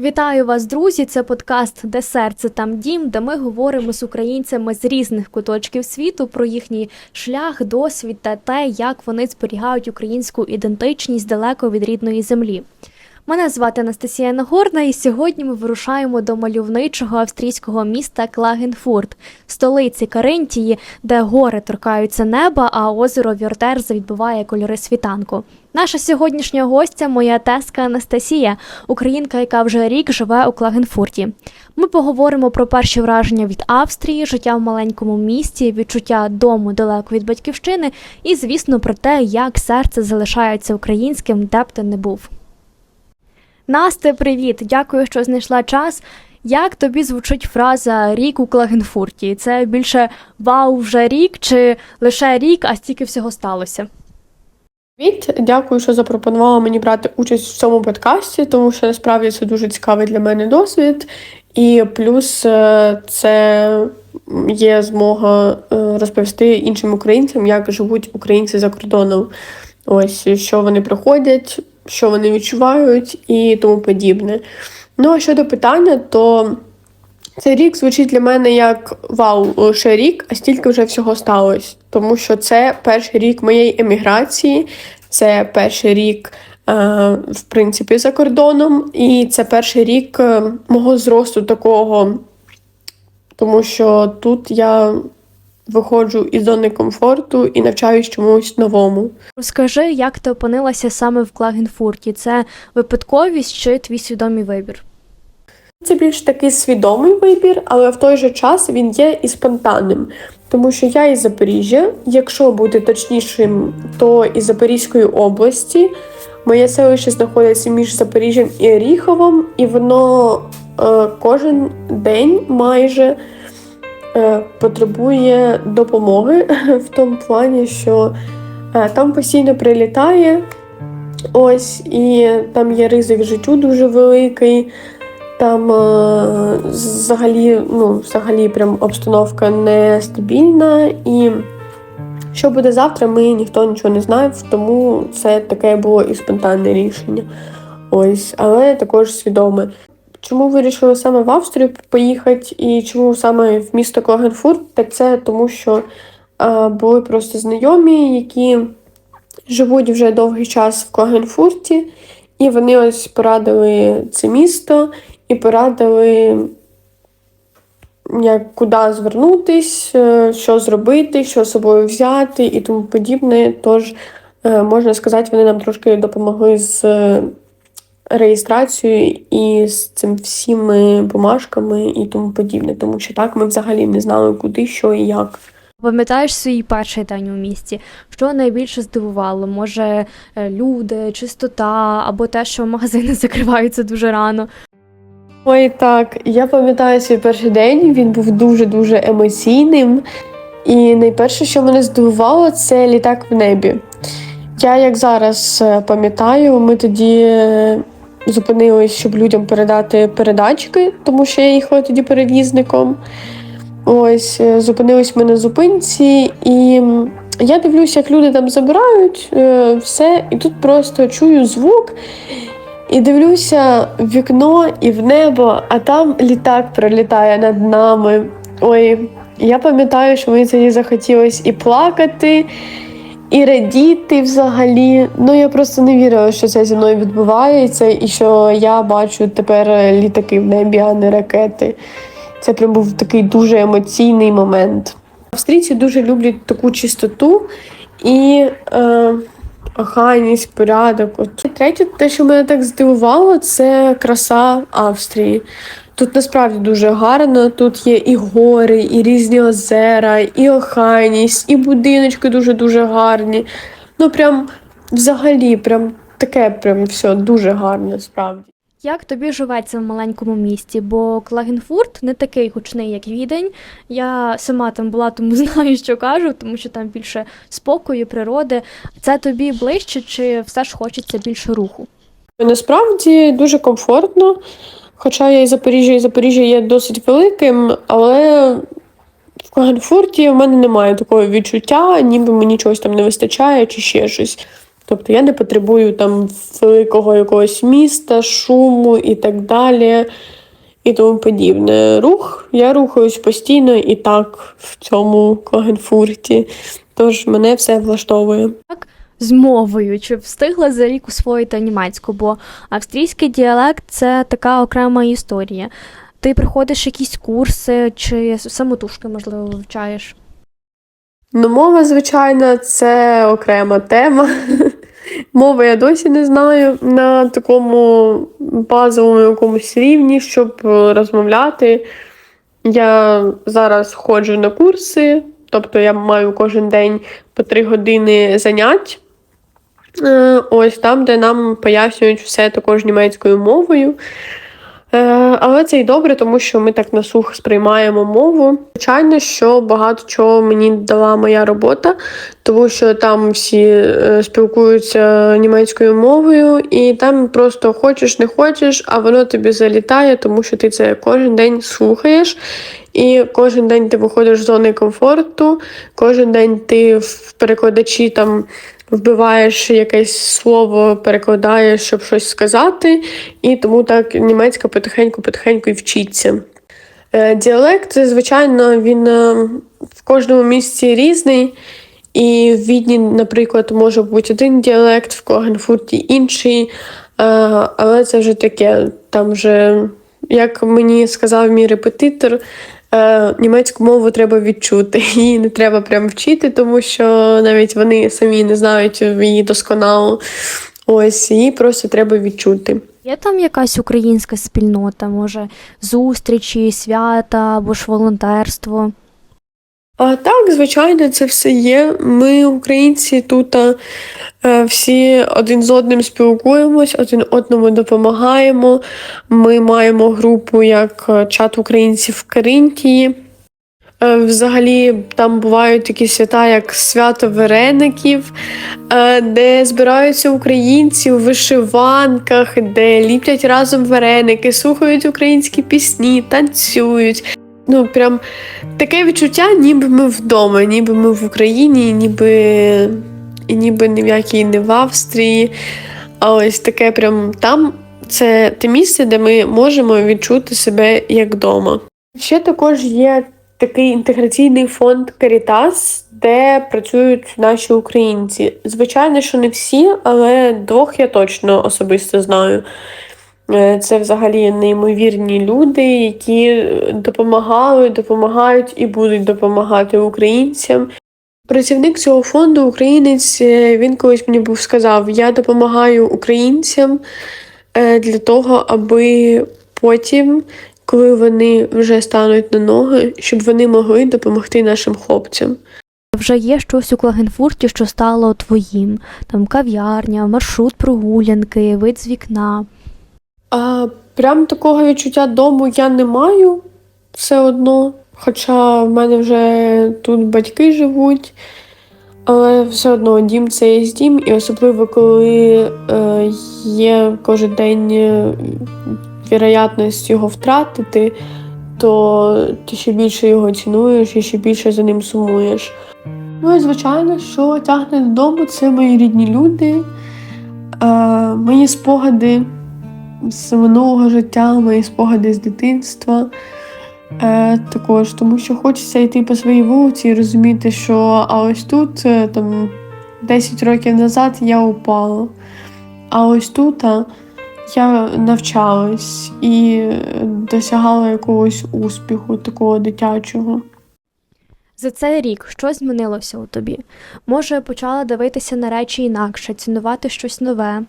Вітаю вас, друзі! Це подкаст Де серце там дім, де ми говоримо з українцями з різних куточків світу про їхній шлях, досвід та те, як вони зберігають українську ідентичність далеко від рідної землі. Мене звати Анастасія Нагорна, і сьогодні ми вирушаємо до мальовничого австрійського міста Клагенфурт, столиці Каринтії, де гори торкаються неба, а озеро Вьордерза відбиває кольори світанку. Наша сьогоднішня гостя моя теска Анастасія, українка, яка вже рік живе у Клагенфурті. Ми поговоримо про перші враження від Австрії, життя в маленькому місті, відчуття дому далеко від батьківщини, і, звісно, про те, як серце залишається українським, де б ти не був. Насте, привіт! Дякую, що знайшла час. Як тобі звучить фраза рік у Клагенфурті? Це більше вау, вже рік, чи лише рік, а стільки всього сталося? Привіт, дякую, що запропонувала мені брати участь в цьому подкасті, тому що насправді це дуже цікавий для мене досвід. І плюс е, це є змога е, розповісти іншим українцям, як живуть українці за кордоном. Ось що вони приходять, що вони відчувають і тому подібне. Ну а щодо питання, то цей рік звучить для мене як вау, лише рік, а стільки вже всього сталося. Тому що це перший рік моєї еміграції, це перший рік, е, в принципі, за кордоном, і це перший рік е, мого зросту такого, тому що тут я виходжу із зони комфорту і навчаюсь чомусь новому. Розкажи, як ти опинилася саме в Клагенфурті? Це випадковість чи твій свідомий вибір? Це більш такий свідомий вибір, але в той же час він є і спонтанним. Тому що я із Запоріжжя, якщо бути точнішим, то із Запорізької області. Моє селище знаходиться між Запоріжжям і Оріховом, і воно е, кожен день майже потребує допомоги в тому плані, що е, там постійно прилітає. Ось, і там є ризик життю дуже великий. Там е, взагалі, ну, взагалі прям обстановка нестабільна. І що буде завтра, ми ніхто нічого не знає, тому це таке було і спонтанне рішення. Ось, але також свідоме. Чому вирішили саме в Австрію поїхати і чому саме в місто Клагенфурт? Так це тому, що е, були просто знайомі, які живуть вже довгий час в Клагенфурті, і вони ось порадили це місто і порадили, як куди звернутись, е, що зробити, що з собою взяти і тому подібне. Тож, е, можна сказати, вони нам трошки допомогли з реєстрацією і з цим всіми бумажками і тому подібне, тому що так ми взагалі не знали, куди, що і як. Пам'ятаєш свій перший день у місті? Що найбільше здивувало? Може, е, люди, чистота або те, що магазини закриваються дуже рано? Ой, так, я пам'ятаю свій перший день, він був дуже-дуже емоційним. І найперше, що мене здивувало, це літак в небі. Я, як зараз е, пам'ятаю, ми тоді е, зупинились, щоб людям передати передачки, тому що я їхала тоді перевізником. Ось, е, зупинились ми на зупинці, і я дивлюся, як люди там забирають е, все, і тут просто чую звук. І дивлюся в вікно і в небо, а там літак пролітає над нами. Ой, я пам'ятаю, що мені тоді захотілося і плакати, і радіти взагалі. Ну я просто не вірила, що це зі мною відбувається, і що я бачу тепер літаки в небі, а не ракети. Це прям був такий дуже емоційний момент. Австрійці дуже люблять таку чистоту і. Е, охайність, порядок. От. Третє, те, що мене так здивувало, це краса Австрії. Тут насправді дуже гарно. Тут є і гори, і різні озера, і охайність, і будиночки дуже-дуже гарні. Ну, прям взагалі, прям таке прям все дуже гарне, справді. Як тобі живеться в маленькому місті? Бо Клагенфурт не такий гучний, як Відень. Я сама там була, тому знаю, що кажу, тому що там більше спокою, природи. Це тобі ближче, чи все ж хочеться більше руху? Насправді дуже комфортно. Хоча я із Запоріжжя, і Запоріжжя є досить великим, але в Клагенфурті в мене немає такого відчуття, ніби мені чогось там не вистачає чи ще щось. Тобто я не потребую там великого якогось міста, шуму і так далі, і тому подібне. Рух, я рухаюсь постійно і так в цьому Когенфурті. Тож мене все влаштовує. З мовою, чи встигла за рік усвоїти німецьку, бо австрійський діалект це така окрема історія. Ти приходиш якісь курси чи самотужки, можливо, вивчаєш. Ну, мова, звичайно, це окрема тема. Мови я досі не знаю на такому базовому якомусь рівні, щоб розмовляти. Я зараз ходжу на курси, тобто я маю кожен день по три години занять. Е, Ось там, де нам пояснюють все також німецькою мовою. Е, Але це й добре, тому що ми так на слух сприймаємо мову. Звичайно, що багато чого мені дала моя робота, тому що там всі е, спілкуються німецькою мовою, і там просто хочеш, не хочеш, а воно тобі залітає, тому що ти це кожен день слухаєш. І кожен день ти виходиш з зони комфорту, кожен день ти в перекладачі там вбиваєш якесь слово, перекладаєш, щоб щось сказати, і тому так німецька потихеньку-потихеньку і вчиться. Е, Діалект, звичайно, він е, в кожному місці різний. І в Відні, наприклад, може бути один діалект, в Когенфурті інший. Е, Але це вже таке, там вже, як мені сказав мій репетитор, е, німецьку мову треба відчути. Її не треба прям вчити, тому що навіть вони самі не знають її досконало. Ось її просто треба відчути. Є там якась українська спільнота, може, зустрічі, свята або ж волонтерство? А так, звичайно, це все є. Ми, українці, тут е, всі один з одним спілкуємось, один одному допомагаємо. Ми маємо групу як е, чат українців в Каринтії. Е, Взагалі там бувають такі свята, як свято вареників, е, де збираються українці у вишиванках, де ліплять разом вареники, слухають українські пісні, танцюють. Ну, прям таке відчуття, ніби ми вдома, ніби ми в Україні, ніби, ніби ні в якій не в Австрії. А ось таке прям там це те місце, де ми можемо відчути себе як вдома. Ще також є такий інтеграційний фонд Caritas, де працюють наші українці. Звичайно, що не всі, але двох я точно особисто знаю. Е, Це взагалі неймовірні люди, які допомагали, допомагають і будуть допомагати українцям. Працівник цього фонду, українець, е, він колись мені був сказав: я допомагаю українцям е, для того, аби потім, коли вони вже стануть на ноги, щоб вони могли допомогти нашим хлопцям. Вже є щось у Клагенфурті, що стало твоїм. Там кав'ярня, маршрут прогулянки, вид з вікна. А прям такого відчуття дому я не маю все одно. Хоча в мене вже тут батьки живуть, але все одно дім це є дім, і особливо коли е, є кожен день е, віроятність його втратити, то ти ще більше його цінуєш і ще більше за ним сумуєш. Ну і звичайно, що тягне додому, це мої рідні люди, е, мої спогади з минулого життя, мої спогади з дитинства. Е, також, тому що хочеться йти по своїй вулиці і розуміти, що а ось тут е, там 10 років назад я упала. А ось тут я навчалась і досягала якогось успіху, такого дитячого. За цей рік що змінилося у тобі? Може, почала дивитися на речі інакше, цінувати щось нове.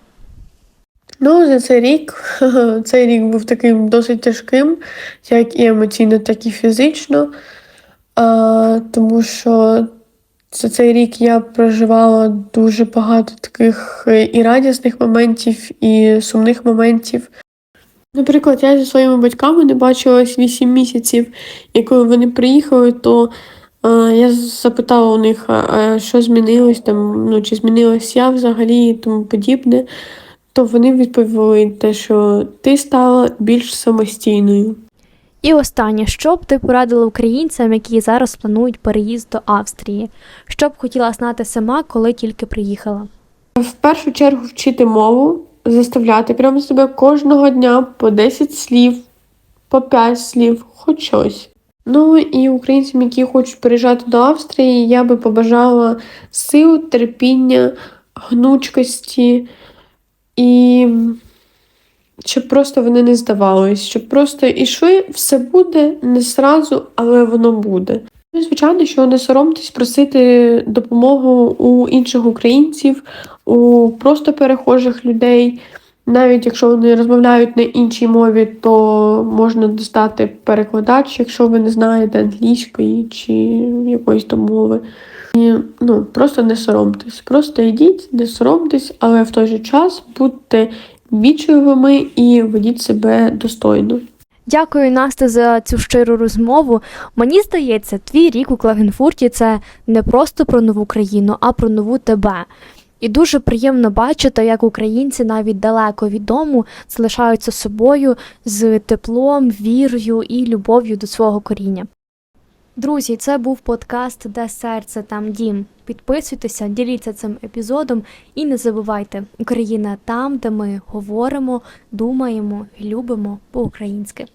Ну, за цей рік цей рік був таким досить тяжким, як і емоційно, так і фізично. А, тому що за цей рік я проживала дуже багато таких е, і радісних моментів, і сумних моментів. Наприклад, я зі своїми батьками не бачилась 8 місяців, і коли вони приїхали, то а, я запитала у них, що змінилось там, ну, чи змінилась я взагалі і тому подібне то вони відповіли те, що ти стала більш самостійною. І останнє, що б ти порадила українцям, які зараз планують переїзд до Австрії? Що б хотіла знати сама, коли тільки приїхала? В першу чергу вчити мову, заставляти прямо себе кожного дня по 10 слів, по 5 слів, хоч щось. Ну і українцям, які хочуть переїжджати до Австрії, я би побажала сил, терпіння, гнучкості і щоб просто вони не здавались, щоб просто ішли, все буде не зразу, але воно буде. Ну, звичайно, що не соромтесь просити допомогу у інших українців, у просто перехожих людей. Навіть якщо вони розмовляють на іншій мові, то можна достати перекладач, якщо ви не знаєте англійської чи якоїсь там мови. І, ну, просто не соромтесь. Просто йдіть, не соромтесь, але в той же час будьте вічливими і ведіть себе достойно. Дякую, Насте, за цю щиру розмову. Мені здається, твій рік у Клагенфурті це не просто про нову країну, а про нову тебе. І дуже приємно бачити, як українці навіть далеко від дому залишаються собою з теплом, вірою і любов'ю до свого коріння. Друзі, це був подкаст Де серце там дім. Підписуйтеся, діліться цим епізодом і не забувайте, Україна там, де ми говоримо, думаємо любимо по-українськи.